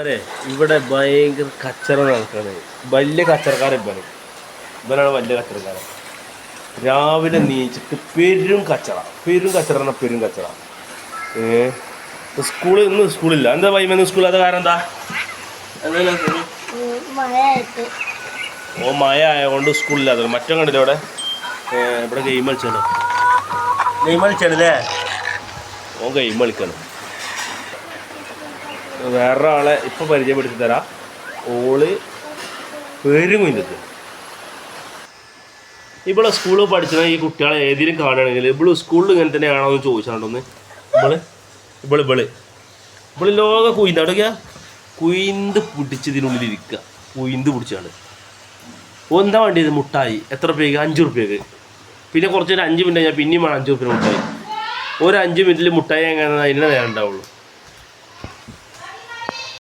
അതെ ഇവിടെ ഭയങ്കര കച്ചറ നടക്കാണ്. വലിയ കച്ചറക്കാരൻ ഇവന്. ഇവനാണ് വലിയ കച്ചറക്കാരൻ. രാവിലെ നീച്ചിട്ട് പെരും കച്ചറ. പെരും കച്ചറ പറഞ്ഞാൽ പെരും കച്ചറ. ഏ? സ്കൂളിൽ ഇന്ന് സ്കൂളില്ല. എന്താ വൈമെന്ന് സ്കൂൾ അത് കാരണം എന്താ? ഓ മഴ ആയതുകൊണ്ട് സ്കൂളില്ലാത്തത് മറ്റോ കണ്ടില്ല ഇവിടെ ഇവിടെ ഗെയിം കളിച്ചാണ് ഗെയിം കളിച്ചാണല്ലേ ഓ ഗെയിം കളിക്കണം. വേറെ ആളെ ഇപ്പൊ പരിചയപ്പെടുത്തി തരാം. ഓൾ പേരും കുഞ്ഞത്ത് ഇവിടെ സ്കൂളിൽ പഠിച്ച ഈ കുട്ടികളെ ഏതെങ്കിലും കാണുകയാണെങ്കിൽ ഇവിടെ സ്കൂളിൽ ഇങ്ങനെ തന്നെയാണോ എന്ന് ചോദിച്ചാണ്ടോന്ന്. ഇവൾ ഇവൾ ഇവൾ. ഇവൾ ലോക കുയിന്ത്. അവിടെ കുയിന്ത് പിടിച്ചതിനുള്ളിൽ ഇരിക്കുക. കുയിന്ത് പിടിച്ചാണ്. എന്താ വേണ്ടിയത് മുട്ടായി? എത്ര രൂപയ്ക്ക്? അഞ്ച് റുപ്യക്ക് പിന്നെ കുറച്ചൊരു അഞ്ച് മിനിറ്റ് കഴിഞ്ഞാൽ പിന്നെയും അഞ്ച് റുപ്യ മുട്ടായി. ഒരു അഞ്ച് മിനിറ്റിൽ മുട്ടായി എങ്ങനെ അതിനെ നേരം ഉണ്ടാവുള്ളൂ.